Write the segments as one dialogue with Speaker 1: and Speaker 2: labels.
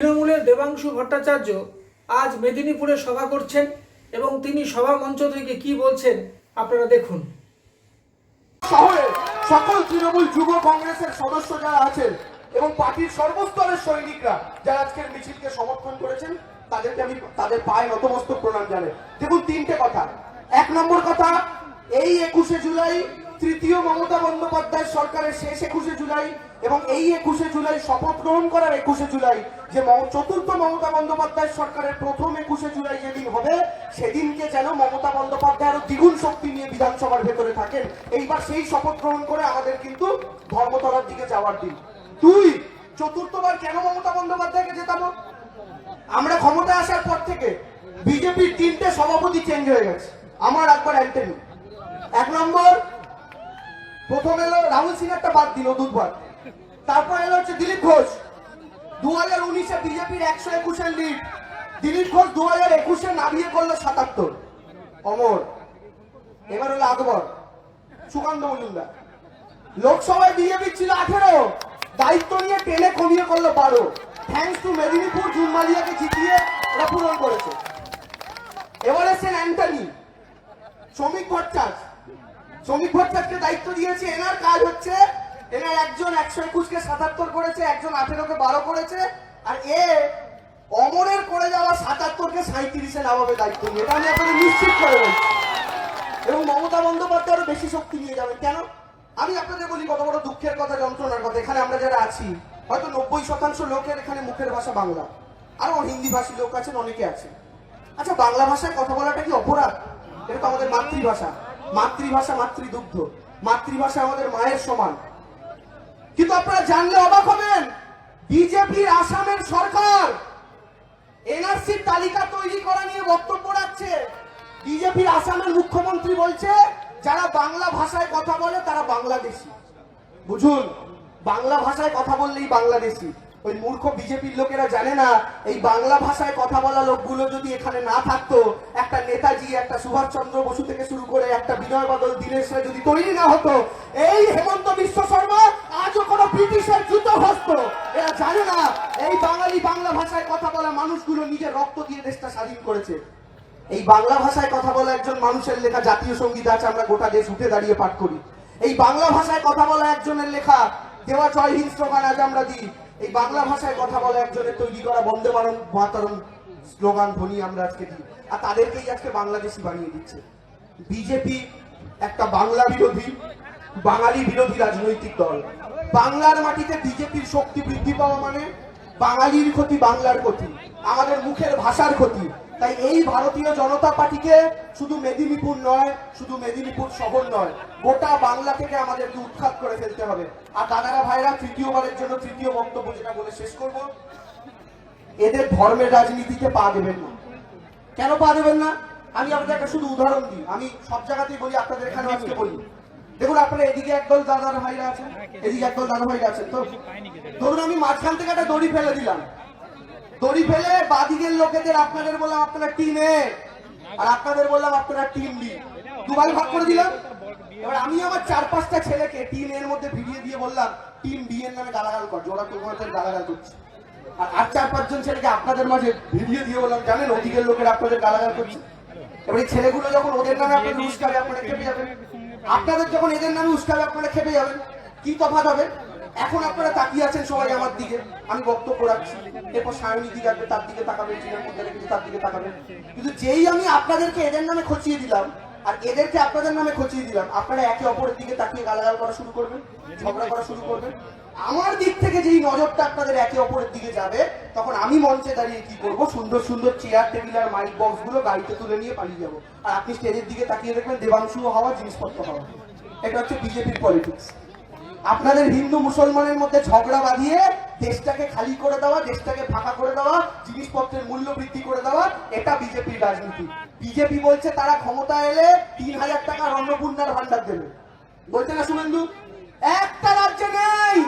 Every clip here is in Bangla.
Speaker 1: তৃণমূলের দেবাংশু ভট্টাচার্য আজ মেদিনীপুরে সভা করছেন এবং তিনি সভা মঞ্চ থেকে কি বলছেন আপনারা দেখুন।
Speaker 2: শহরে সকল তৃণমূল যুব কংগ্রেসের সদস্য যারা আছেন এবং পার্টির সর্বস্তরের সৈনিকরা যারা আজকের মিছিলকে সমর্থন করেছেন, তাদেরকে আমি তাদের পায়ে নতমস্তক প্রণাম জানাই। দেখুন তিনটে কথা। এক নম্বর কথা, এই একুশে জুলাই তৃতীয় মমতা বন্দ্যোপাধ্যায় সরকারের শেষ একুশে জুলাই এবং এই একুশে জুলাই শপথ গ্রহণ করার একুশে জুলাই যে চতুর্থ মমতা বন্দ্যোপাধ্যায় সরকারের প্রথম একুশে জুলাই যেদিন হবে, সেদিনকে যেন মমতা বন্দ্যোপাধ্যায় আরও দ্বিগুণ শক্তি নিয়ে বিধানসভার ভেতরে থাকেন। এইবার সেই শপথ গ্রহণ করে আমাদের কিন্তু ধর্মতলার দিকে যাওয়ার দিন। দুই, চতুর্থবার কেন মমতা বন্দ্যোপাধ্যায়কে জেতাবো? আমরা ক্ষমতায় আসার পর থেকে বিজেপির তিনটে সভাপতি চেঞ্জ হয়ে গেছে। আমার একবার অ্যান্টনি। এক নম্বর প্রথম এলো রাহুল সিনহারটা বাদ দিল দুধবার তারপর এলো হচ্ছে দিলীপ ঘোষ। দু হাজার উনিশে বিজেপির একশো একুশের লিড দিলীপ ঘোষ দু হাজার একুশে নামিয়ে করল সাতাত্তর। অমর। এবার হলো আকবর। সুকান্ত মজুমদার। লোকসভায় বিজেপি ছিল আঠেরো। দায়িত্ব নিয়ে টেনে কমিয়ে করল বারো। থ্যাংকস টু মেদিনীপুর জুন মালিয়াকে জিতিয়ে ওরা পূরণ করেছে এবার এসেছেন অ্যান্টনি শ্রমিক ভট্টাচার্য শ্রমিক ভট্টাচার্যকে দায়িত্ব এনার কাজ হচ্ছে এনার একজন একশো একুশকে সাতাত্তর করেছে, একজন আঠেরোকে বারো করেছে, আর এ অমরের করে যাওয়া সাতাত্তরকে সাঁত্রিশে নামাবে দায়িত্ব নিয়ে। এটা আমি আপনাদের নিশ্চিত করে বলছি। এবং মমতা বন্দ্যোপাধ্যায় আরও বেশি শক্তি নিয়ে যাবেন। কেন? আমি আপনাদের বলি, কত বড় দুঃখের কথা, যন্ত্রণার কথা। এখানে আমরা যারা আছি, হয়তো নব্বই শতাংশ লোকের এখানে মুখের ভাষা বাংলা। আরও হিন্দি ভাষী লোক আছেন, অনেকে আছেন। আচ্ছা বাংলা ভাষায় কথা বলাটা কি অপরাধ? এটা তো আমাদের মাতৃভাষা। মাতৃভাষা, মাতৃদুগ্ধ। মাতৃভাষা আমাদের মায়ের সমান। কিন্তু আপনারা জানলে অবাক হবেন, বিজেপির আসামের সরকার এনআরসির তালিকা তৈরি করা নিয়ে বক্তব্য রাখছে। বিজেপির আসামের মুখ্যমন্ত্রী বলছে, যারা বাংলা ভাষায় কথা বলে তারা বাংলাদেশি। বুঝুন, বাংলা ভাষায় কথা বললেই বাংলাদেশি। ওই মূর্খ বিজেপির লোকেরা জানে না, এই বাংলা ভাষায় কথা বলা লোকগুলো যদি এখানে না থাকতো একটা নেতাজি, একটা সুভাষচন্দ্র বসু থেকে শুরু করে একটা বিনয় বাদল দীনেশরা যদি তৈরি না হতো, এই হেমন্ত বিশ্ব শর্মা আজও কোনো ব্রিটিশের জুতো হস্ত এরা জানে না, এই বাঙালি বাংলা ভাষায় কথা বলা মানুষগুলো নিজের রক্ত দিয়ে দেশটা স্বাধীন করেছে। এই বাংলা ভাষায় কথা বলা একজন মানুষের লেখা জাতীয় সংগীত আছে, আমরা গোটা দেশ উঠে দাঁড়িয়ে পাঠ করি। এই বাংলা ভাষায় কথা বলা একজনের লেখা, দেওয়া জয় হিন্দ স্লোগান আজ আমরা দিই। এই বাংলা ভাষায় কথা বলা একজনের তৈরি করা বন্দে মাতরম স্লোগান, ধ্বনি আমরা আজকে দিই। আর তাদেরকেই আজকে বাংলাদেশি বানিয়ে দিচ্ছে। বিজেপি একটা বাংলা বিরোধী, বাঙালি বিরোধী রাজনৈতিক দল। বাংলার মাটিতে বিজেপির শক্তি বৃদ্ধি পাওয়া মানে বাঙালির ক্ষতি, বাংলার ক্ষতি, আমাদের মুখের ভাষার ক্ষতি। তাই এই ভারতীয় জনতা পার্টিকে শুধু মেদিনীপুর নয়, শুধু মেদিনীপুর শহর নয়, গোটা বাংলা থেকে আমাদেরকে উৎখাত করে ফেলতে হবে। আর দাদারা ভাইরা, তৃতীয়বারের জন্য তৃতীয় বক্তব্য যেটা বলে শেষ করব, এদের ধর্মের রাজনীতিতে পা দেবেন না। কেন পা দেবেন না? আমি আপনাদের একটা শুধু উদাহরণ দিই। আমি সব জায়গাতেই বলি, আপনাদের এখানে আজকে বলি। দেখুন, আপনারা এদিকে একদল দাদার ভাইরা আছেন, এদিকে একদল দাদা ভাইরা আছেন। তো ধরুন, আমি মাঝখান থেকে একটা দড়ি ফেলে দিলাম। দড়ি ফেলে বাদিকের লোকেদের আপনাদের বললাম, আপনারা টিম এ। আর আপনাদের বললাম, আপনারা টিম বি। দুবার ভাগ করে দিলাম। এবার আমি আমার চার পাঁচটা ছেলেকে টিম এর মধ্যে ভিড়িয়ে দিয়ে বললাম, টিম বি এর নামে গালাগাল কর ওরা তোমাদের গালাগাল করছে। আর চার পাঁচজন ছেলেকে আপনাদের মাঝে ভিডিও দিয়ে বললাম জানেন লোকের আপনাদের গালাগাল করছে। এবার এই ছেলেগুলো যখন ওদের নামে আপনাদের উস্কাবে আপনারা খেপে যাবেন। আপনাদের যখন এদের নামে উস্কাবে আপনারা খেপে যাবেন। কি তফাৎ হবে? এখন আপনারা তাকিয়ে আছেন সবাই আমার দিকে। আমি বক্তব্য রাখছি। এরপর সায়নী দিকে আসবে তার দিকে তাকাবেন চিনের মধ্যে রেখেছে তার দিকে তাকাবেন কিন্তু যেই আমি আপনাদেরকে এদের নামে খচিয়ে দিলাম আর এদেরকে আপনাদের নামে খচিয়ে দিলাম আপনারা একে অপরের দিকে তাকিয়ে গালাগাল করা শুরু করবেন ঝগড়া করা শুরু করবেন। আমার দিক থেকে যেই নজরটা আপনাদের একে অপরের দিকে যাবে, তখন আমি মঞ্চে দাঁড়িয়ে কি করব? সুন্দর সুন্দর চেয়ার টেবিল আর মাইক বক্সগুলো গাড়িতে তুলে নিয়ে পালিয়ে যাব। আর আপনি স্টেজের দিকে তাকিয়ে দেখবেন দেবাংশু হওয়া, জিনিসপত্র হওয়া। এটা হচ্ছে বিজেপির পলিটিক্স আপনাদের হিন্দু মুসলমানের মধ্যে ঝগড়া বাঁধিয়ে দেশটাকে খালি করে দেওয়া, দেশটাকে ফাঁকা করে দেওয়া, জিনিসপত্রের মূল্য বৃদ্ধি করে দেওয়া, এটা বিজেপির রাজনীতি। বিজেপি বলছে তারা ক্ষমতা এলে তিন হাজার টাকা অন্নপূর্ণার ভান্ডার দেবে। বলছে না শুভেন্দু একটা রাজ্যে নেই!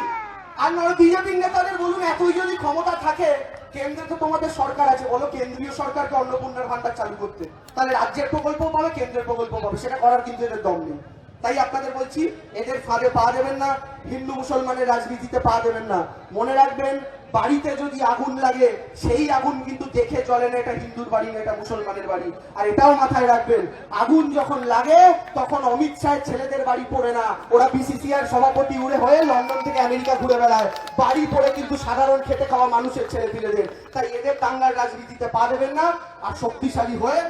Speaker 2: আর নয় বিজেপির নেতাদের বলুন এতই যদি ক্ষমতা থাকে, কেন্দ্রে তো তোমাদের সরকার আছে। বলো, কেন্দ্রীয় সরকারকে অন্নপূর্ণার ভান্ডার চালু করতে। তাহলে রাজ্যের প্রকল্প পাবে, কেন্দ্রের প্রকল্প পাবে। সেটা করার কিন্তু এদের দম নেই। তাই আপনাদের বলছি, এদের ফাঁদে পা দেবেন না। হিন্দু মুসলমানের রাজনীতিতে পা দেবেন না। মনে রাখবেন বাড়িতে যদি আগুন লাগে, সেই আগুন কিন্তু দেখে চলে না এটা হিন্দুর বাড়ি না এটা মুসলমানের বাড়ি। আর এটাও মাথায় রাখবেন, আগুন যখন লাগে, তখন অমিত শাহের ছেলেদের বাড়ি পড়ে না। ওরা বিসিসিআর সভাপতি উড়ে হয়ে লন্ডন থেকে আমেরিকা ঘুরে বেড়ায়। বাড়ি পড়ে কিন্তু সাধারণ খেতে খাওয়া মানুষের ছেলে পিলেদের তাই এদের দাঙ্গার রাজনীতিতে পা দেবেন না, আর শক্তিশালী হয়ে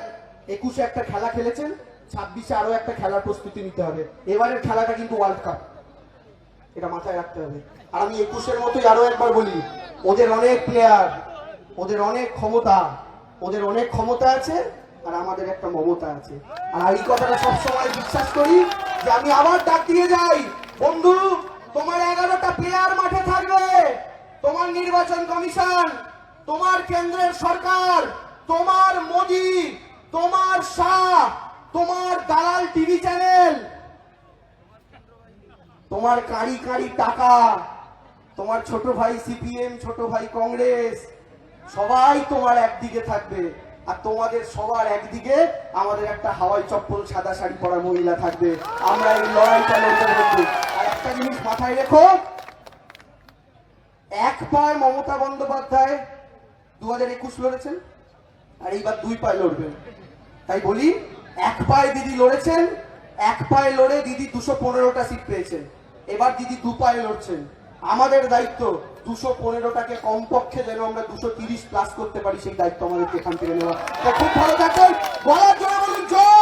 Speaker 2: একুশে একটা খেলা খেলেছেন, ছাব্বিশে আরও একটা খেলার প্রস্তুতি নিতে হবে। এবারের খেলাটা কিন্তু ওয়ার্ল্ড কাপ এটা মাথায় রাখতে হবে। আর আমি একুশের মতোই আরও একবার বলি ওদের অনেক প্লেয়ার ওদের অনেক ক্ষমতা, ওদের অনেক ক্ষমতা আছে আর আমাদের একটা মমতা আছে। আর এই কথাটা সবসময় বিশ্বাস করি যে আমি আবার ডাক দিয়ে যাই। বন্ধু, তোমার এগারোটা প্লেয়ার মাঠে থাকবে। তোমার নির্বাচন কমিশন, তোমার কেন্দ্রের সরকার, তোমার মোদি, তোমার শাহ, তোমার দালাল টিভি চ্যানেল, তোমার কাঁড়ি কাঁড়ি টাকা তোমার ছোট ভাই সিপিএম, ছোট ভাই কংগ্রেস, সবাই তোমার একদিকে থাকবে। আর তোমাদের সবার একদিকে আমাদের একটা হাওয়াই চপ্পল, সাদা শাড়ি পরা মহিলা থাকবে। আমরা এই লড়াইটা লড়তে বন্ধু আর একটা জিনিস মাথায় রেখো এক পায় মমতা বন্দ্যোপাধ্যায় দু হাজার একুশ লড়েছেন, আর এইবার দুই পায়ে লড়বেন তাই বলি, এক পায়ে দিদি লড়েছেন, এক পায়ে লড়ে দিদি দুশো পনেরোটা সিট পেয়েছেন। এবার দিদি দু পায়ে লড়ছেন। আমাদের দায়িত্ব দুশো পনেরোটাকে কমপক্ষে যেন আমরা দুশো তিরিশ প্লাস করতে পারি, সেই দায়িত্ব আমাদের এখান থেকে নেওয়া। খুব ভালো থাকবেন। বলার জন্য